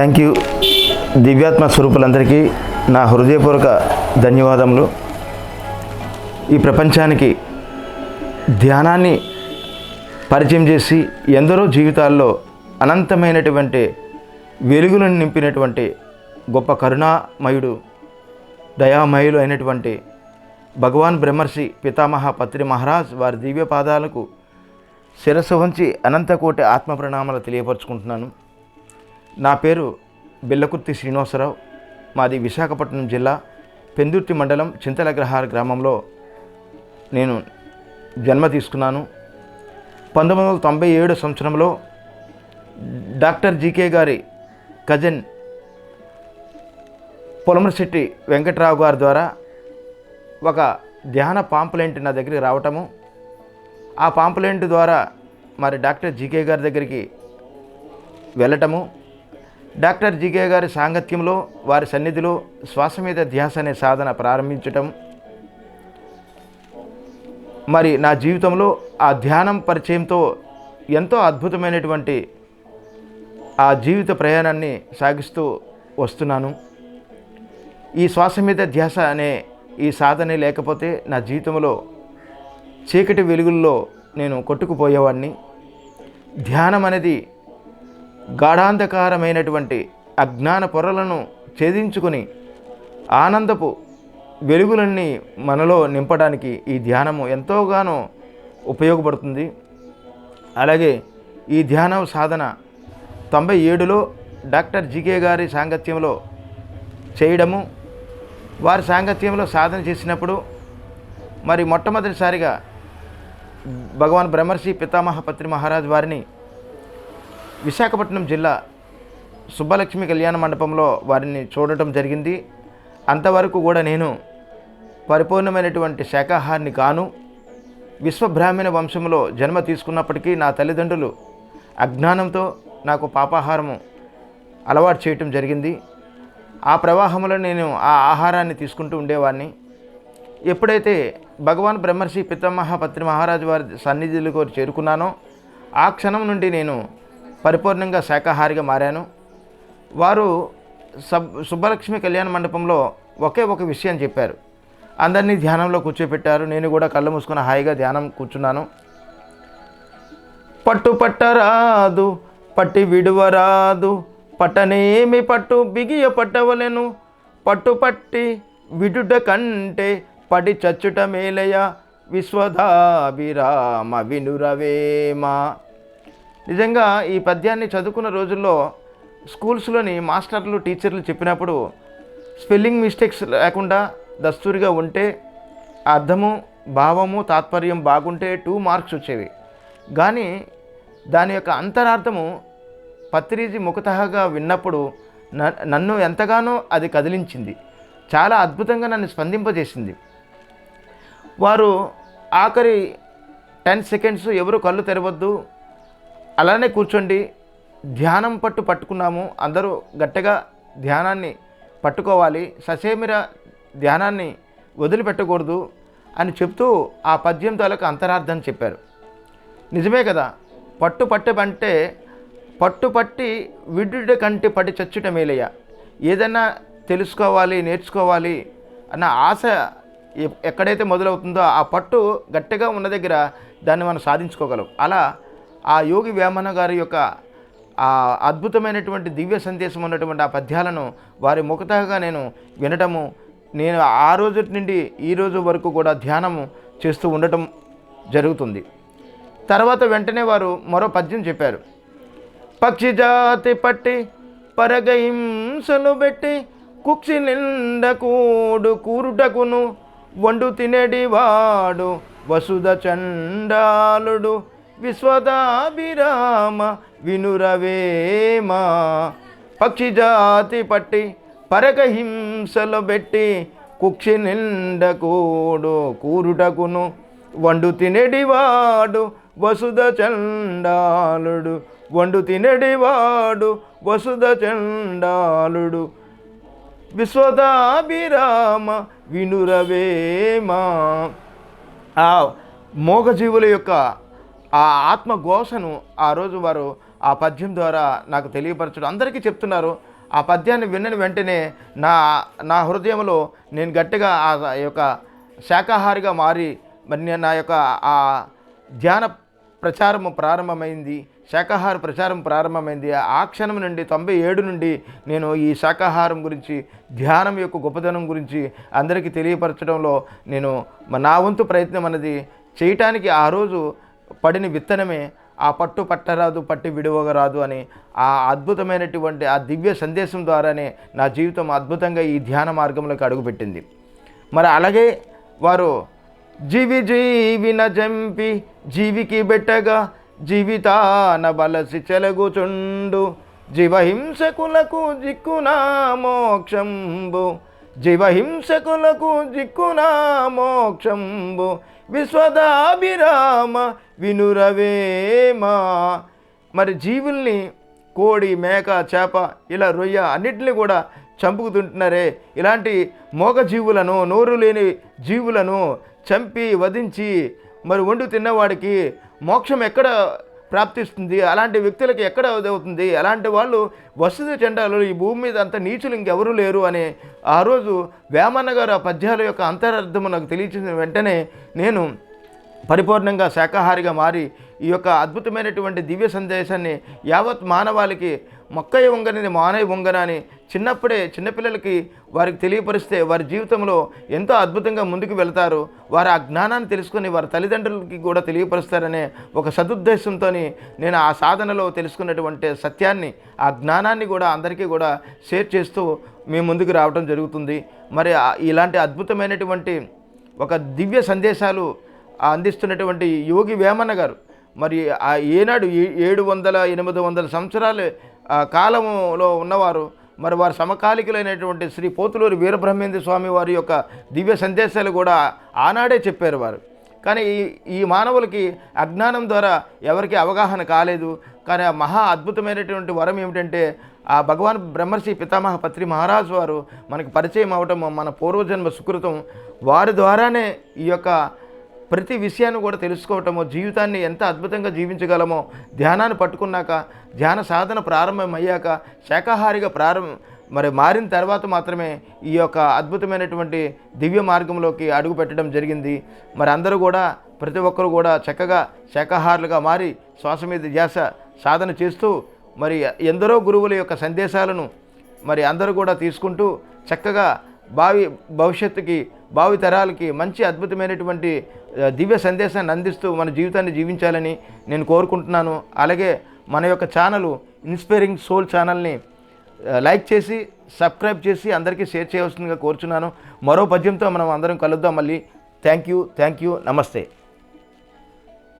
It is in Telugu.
థ్యాంక్ యూ దివ్యాత్మ స్వరూపులందరికీ నా హృదయపూర్వక ధన్యవాదములు. ఈ ప్రపంచానికి ధ్యానాన్ని పరిచయం చేసి ఎందరో జీవితాల్లో అనంతమైనటువంటి వెలుగులను నింపినటువంటి గొప్ప కరుణామయుడు దయామయులు అయినటువంటి భగవాన్ బ్రహ్మర్షి పితామహ పత్రి మహారాజ్ వారి దివ్య పాదాలకు శిరస్సు వంచి అనంతకోటి ఆత్మ ప్రణామాలు తెలియపరుచుకుంటున్నాను. నా పేరు బిల్లకుర్తి శ్రీనివాసరావు. మాది విశాఖపట్నం జిల్లా పెందుర్తి మండలం చింతలగ్రహార గ్రామంలో నేను జన్మ తీసుకున్నాను. పంతొమ్మిది వందల తొంభై ఏడు సంవత్సరంలో డాక్టర్ జీకే గారి కజిన్ పొలమరశెట్టి వెంకట్రావు గారి ద్వారా ఒక ధ్యాన పాంపులెంట్ నా దగ్గరికి రావటము. ఆ పాంపులెంట్ ద్వారా మరి డాక్టర్ జీకే గారి దగ్గరికి వెళ్ళటము. డాక్టర్ జిగే గారి సాంగత్యంలో వారి సన్నిధిలో శ్వాస మీద ధ్యాస అనే సాధన ప్రారంభించటం. మరి నా జీవితంలో ఆ ధ్యానం పరిచయంతో ఎంతో అద్భుతమైనటువంటి ఆ జీవిత ప్రయాణాన్ని సాగిస్తూ వస్తున్నాను. ఈ శ్వాస మీద ధ్యాస అనే ఈ సాధన లేకపోతే నా జీవితంలో చీకటి వెలుగుల్లో నేను కొట్టుకుపోయేవాడిని. ధ్యానం అనేది గాఢాంధకారమైనటువంటి అజ్ఞాన పొరలను ఛేదించుకొని ఆనందపు వెలుగులన్నీ మనలో నింపడానికి ఈ ధ్యానము ఎంతోగానో ఉపయోగపడుతుంది. అలాగే ఈ ధ్యానం సాధన తొంభై ఏడులో డాక్టర్ జికే గారి సాంగత్యంలో చేయడము వారి సాంగత్యంలో సాధన చేసినప్పుడు మరి మొట్టమొదటిసారిగా భగవాన్ బ్రహ్మర్షి పితామహ పత్రి మహారాజ్ వారిని విశాఖపట్నం జిల్లా సుబ్బలక్ష్మి కళ్యాణ మండపంలో వారిని చూడటం జరిగింది. అంతవరకు కూడా నేను పరిపూర్ణమైనటువంటి శాఖాహారిని కాను. విశ్వబ్రాహ్మణ వంశంలో జన్మ తీసుకున్నప్పటికీ నా తల్లిదండ్రులు అజ్ఞానంతో నాకు పాపాహారము అలవాటు చేయటం జరిగింది. ఆ ప్రవాహంలో నేను ఆ ఆహారాన్ని తీసుకుంటూ ఉండేవాడిని. ఎప్పుడైతే భగవాన్ బ్రహ్మర్షి పితామహ పత్రి మహారాజు వారి సన్నిధిలో చేరుకున్నానో ఆ క్షణం నుండి నేను పరిపూర్ణంగా శాకాహారిగా మారాను. వారు సబ్ సుబ్బలక్ష్మి కళ్యాణ మండపంలో ఒకే ఒక విషయం చెప్పారు. అందరినీ ధ్యానంలో కూర్చోపెట్టారు. నేను కూడా కళ్ళు మూసుకుని హాయిగా ధ్యానం కూర్చున్నాను. పట్టు పట్టరాదు పట్టి విడువరాదు పట్టనేమి పట్టు బిగియ పట్టవలెను. పట్టు పట్టి విడుట కంటే పడి చచ్చుట మేలయ విశ్వదాభిరామ వినురవేమ. నిజంగా ఈ పద్యాన్ని చదువుకున్న రోజుల్లో స్కూల్స్లోని మాస్టర్లు టీచర్లు చెప్పినప్పుడు స్పెల్లింగ్ మిస్టేక్స్ లేకుండా దస్తూరిగా ఉంటే అర్థము భావము తాత్పర్యం బాగుంటే టూ మార్క్స్ వచ్చేవి. కానీ దాని యొక్క అంతరార్థము పత్రిజీ ముఖతహగా విన్నప్పుడు నన్ను ఎంతగానో అది కదిలించింది. చాలా అద్భుతంగా నన్ను స్పందింపజేసింది. వారు ఆఖరి టెన్ సెకండ్స్ ఎవరు కళ్ళు తెరవద్దు అలానే కూర్చోండి. ధ్యానం పట్టు పట్టుకున్నాము. అందరూ గట్టిగా ధ్యానాన్ని పట్టుకోవాలి. ససేమిర ధ్యానాన్ని వదిలిపెట్టకూడదు అని చెప్తూ ఆ పద్యం తాలూకు అంతరార్థం చెప్పారు. నిజమే కదా? పట్టు పట్టబంటే పట్టు పట్టి విడుట కంటి పడి చచ్చుట మేలయ్య. ఏదైనా తెలుసుకోవాలి నేర్చుకోవాలి అన్న ఆశ ఎక్కడైతే మొదలవుతుందో ఆ పట్టు గట్టిగా ఉన్న దగ్గర దాన్ని మనం సాధించుకోగలం. అలా ఆ యోగి వేమన గారి యొక్క ఆ అద్భుతమైనటువంటి దివ్య సందేశం ఉన్నటువంటి ఆ పద్యాలను వారి ముఖతగా నేను వినటము నేను ఆ రోజు నుండి ఈ రోజు వరకు కూడా ధ్యానము చేస్తూ ఉండటం జరుగుతుంది. తర్వాత వెంటనే వారు మరో పద్యం చెప్పారు. పక్షి జాతి పట్టి పరగహింసలు పెట్టి కుక్షి నిండకూడు కూరుటకును వండు తినేడి వాడు వసుధ చండాలుడు విశ్వదాభిరామ వినురవేమ. పక్షి జాతి పట్టి పరగహింసలు పెట్టి కుక్షి నిండకూడు కూరుటకును వండు తినడివాడు వసుధ చండాలుడు. వండు తినడివాడు వసుధ చండాలుడు. విశ్వదాభిరామ వినురవేమ. ఆ మోగజీవుల యొక్క ఆ ఆత్మఘోషను ఆ రోజు వారు ఆ పద్యం ద్వారా నాకు తెలియపరచడం. అందరికీ చెప్తున్నారు ఆ పద్యాన్ని విన్నని వెంటనే నా నా హృదయంలో నేను గట్టిగా ఆ యొక్క శాకాహారిగా మారి మరి నేను నా యొక్క ఆ ధ్యాన ప్రచారం ప్రారంభమైంది శాకాహార ప్రచారం ప్రారంభమైంది. ఆ క్షణం నుండి తొంభై ఏడు నుండి నేను ఈ శాకాహారం గురించి ధ్యానం యొక్క గొప్పదనం గురించి అందరికీ తెలియపరచడంలో నేను నా వంతు ప్రయత్నం అన్నది చేయటానికి ఆ రోజు పడిన విత్తనమే ఆ పట్టు పట్టరాదు పట్టి విడువగరాదు అని ఆ అద్భుతమైనటువంటి ఆ దివ్య సందేశం ద్వారానే నా జీవితం అద్భుతంగా ఈ ధ్యాన మార్గంలోకి అడుగుపెట్టింది. మరి అలాగే వారు జీవి జీవిన జంపి జీవికి బెట్టగా జీవితాన బలసి చెలగుచుండు జీవహింసకులకు జిక్కునా మోక్షంబు జీవహింసకులకు దిక్కునా మోక్షంబు విశ్వదాభిరామ వినురవేమా. మరి జీవుల్ని కోడి మేక చేప ఇలా రొయ్య అన్నిటిని కూడా చంపుకుతుంటున్నారే ఇలాంటి మోగ జీవులను నోరు లేని జీవులను చంపి వధించి మరి వండు తిన్నవాడికి మోక్షం ఎక్కడ ప్రాప్తిస్తుంది. అలాంటి వ్యక్తులకి ఎక్కడ అవుతుంది? అలాంటి వాళ్ళు వసతి చెండాలు ఈ భూమి మీద అంత నీచులు ఇంకెవరూ లేరు అని ఆ రోజు వేమన్న గారు ఆ పద్యాల యొక్క అంతరార్థము నాకు తెలియచిన వెంటనే నేను పరిపూర్ణంగా శాకాహారిగా మారి ఈ యొక్క అద్భుతమైనటువంటి దివ్య సందేశాన్ని యావత్ మానవాళికి మొక్కయ్య వంగనిది మానయ్య వంగన అని చిన్నప్పుడే చిన్నపిల్లలకి వారికి తెలియపరిస్తే వారి జీవితంలో ఎంతో అద్భుతంగా ముందుకు వెళ్తారు. వారు ఆ జ్ఞానాన్ని తెలుసుకొని వారి తల్లిదండ్రులకి కూడా తెలియపరుస్తారనే ఒక సదుద్దేశంతో నేను ఆ సాధనలో తెలుసుకున్నటువంటి సత్యాన్ని ఆ జ్ఞానాన్ని కూడా అందరికీ కూడా షేర్ చేస్తూ మేము ముందుకు రావడం జరుగుతుంది. మరి ఇలాంటి అద్భుతమైనటువంటి ఒక దివ్య సందేశాలు అందిస్తున్నటువంటి యోగి వేమన్న గారు మరి ఆ ఏనాడు ఏ- ఏడు వందల ఎనిమిది వందల సంవత్సరాలు కాలంలో ఉన్నవారు మరి వారి సమకాలికులైనటువంటి శ్రీ పోతులూరి వీరబ్రహ్మేంద్ర స్వామి వారి యొక్క దివ్య సందేశాలు కూడా ఆనాడే చెప్పారు వారు. కానీ ఈ ఈ మానవులకి అజ్ఞానం ద్వారా ఎవరికి అవగాహన కాలేదు. కానీ ఆ మహా అద్భుతమైనటువంటి వరం ఏమిటంటే ఆ భగవాన్ బ్రహ్మర్షి పితామహ పత్రి మహారాజు వారు మనకు పరిచయం అవటం మన పూర్వజన్మ సుకృతం వారి ద్వారానే ఈ యొక్క ప్రతి విషయాన్ని కూడా తెలుసుకోవటమో జీవితాన్ని ఎంత అద్భుతంగా జీవించగలమో ధ్యానాన్ని పట్టుకున్నాక ధ్యాన సాధన ప్రారంభమయ్యాక శాకాహారిగా ప్రారంభం మరి మారిన తర్వాత మాత్రమే ఈ యొక్క అద్భుతమైనటువంటి దివ్య మార్గంలోకి అడుగు పెట్టడం జరిగింది. మరి అందరూ కూడా ప్రతి ఒక్కరు కూడా చక్కగా శాకాహారులుగా మారి శ్వాస మీద ధ్యాస సాధన చేస్తూ మరి ఎందరో గురువుల యొక్క సందేశాలను మరి అందరూ కూడా తీసుకుంటూ చక్కగా భావి భవిష్యత్తుకి భావితరాలకి మంచి అద్భుతమైనటువంటి దివ్య సందేశాన్ని అందిస్తూ మన జీవితాన్ని జీవించాలని నేను కోరుకుంటున్నాను. అలాగే మన యొక్క ఛానల్ ఇన్స్పైరింగ్ సోల్ ఛానల్ని లైక్ చేసి సబ్స్క్రైబ్ చేసి అందరికీ షేర్ చేయవలసిందిగా కోరుచున్నాను. మరో పద్యంతో మనం అందరం కలుద్దాం. మళ్ళీ థ్యాంక్ యూ థ్యాంక్ యూ నమస్తే.